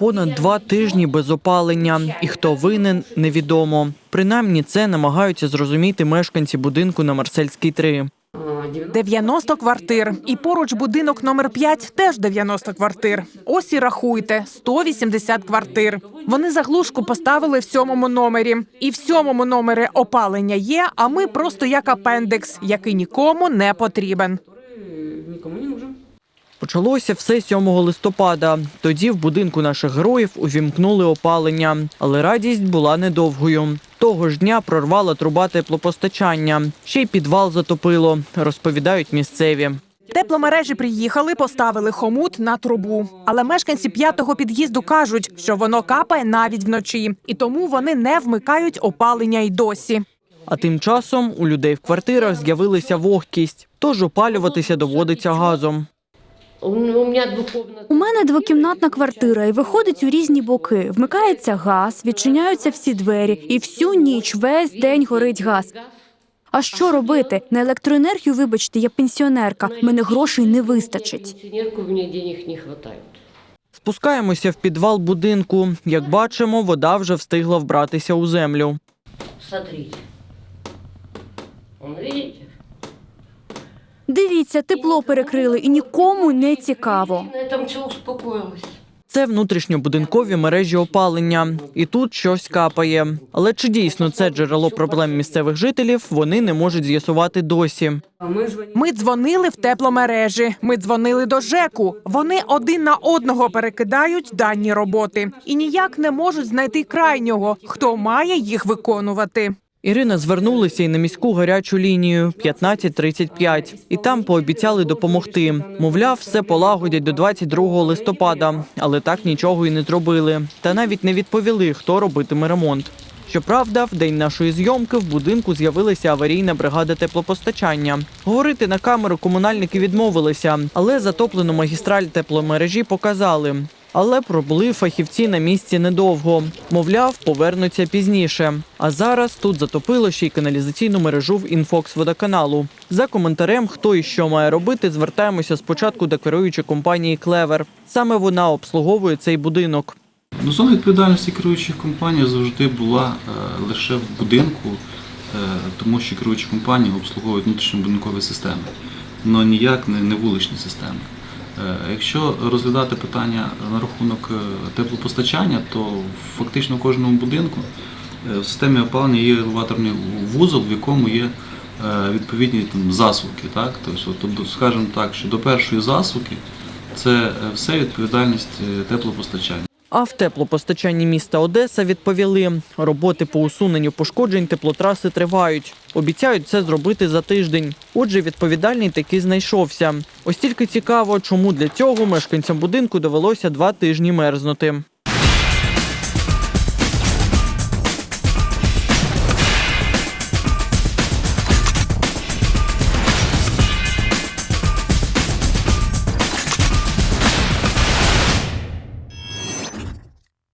понад два тижні без опалення, і хто винен, невідомо. Принаймні, це намагаються зрозуміти мешканці будинку на Марсельській 3. 90 квартир. І поруч будинок номер 5 теж 90 квартир. Ось і рахуйте 180 квартир. Вони заглушку поставили в сьомому номері. І в сьомому номері опалення є. А ми просто як апендекс, який нікому не потрібен. Почалося все 7 листопада. Тоді в будинку наших героїв увімкнули опалення, але радість була недовгою. Того ж дня прорвала труба теплопостачання. Ще й підвал затопило, розповідають місцеві. Тепломережі приїхали, поставили хомут на трубу. Але мешканці п'ятого під'їзду кажуть, що воно капає навіть вночі, і тому вони не вмикають опалення й досі. А тим часом у людей в квартирах з'явилася вогкість, тож опалюватися доводиться газом. У мене двокімнатна квартира і виходить у різні боки. Вмикається газ, відчиняються всі двері, і всю ніч весь день горить газ. А що робити? На електроенергію, вибачте, я пенсіонерка. Мене грошей не вистачить. Спускаємося в підвал будинку. Як бачимо, вода вже встигла вбратися у землю. Смотрите. Вон, видите? Дивіться, тепло перекрили і нікому не цікаво. На этом все успокоилось. Це внутрішньобудинкові мережі опалення, і тут щось капає. Але чи дійсно це джерело проблем місцевих жителів, вони не можуть з'ясувати досі. Ми дзвонили в тепломережі. Ми дзвонили до ЖЕКу. Вони один на одного перекидають дані роботи і ніяк не можуть знайти крайнього, хто має їх виконувати. Ірина звернулася і на міську гарячу лінію 1535. І там пообіцяли допомогти. Мовляв, все полагодять до 22 листопада, але так нічого і не зробили. Та навіть не відповіли, хто робитиме ремонт. Щоправда, в день нашої зйомки в будинку з'явилася аварійна бригада теплопостачання. Говорити на камеру комунальники відмовилися, але затоплену магістраль тепломережі показали. Але пробули фахівці на місці недовго. Мовляв, повернуться пізніше. А зараз тут затопило ще й каналізаційну мережу в інфокс водоканалу. За коментарем, хто і що має робити, звертаємося спочатку до керуючої компанії Клевер. Саме вона обслуговує цей будинок. Ну, Зона відповідальності керуючих компаній завжди була е, лише в будинку, е, тому що керуючі компанії обслуговують внутрішньобудинкові системи, але ніяк не вуличні системи. Е, якщо розглядати питання на рахунок е, теплопостачання, то фактично в кожному будинку е, в системі опалення є елеваторний вузол, в якому є відповідні там, засувки. Так? Тобто, тобто, скажімо так, що до першої засувки це все відповідальність теплопостачання. А в теплопостачанні міста Одеса відповіли, роботи по усуненню пошкоджень теплотраси тривають. Обіцяють це зробити за тиждень. Отже, відповідальний таки знайшовся. Ось тільки цікаво, чому для цього мешканцям будинку довелося два тижні мерзнути.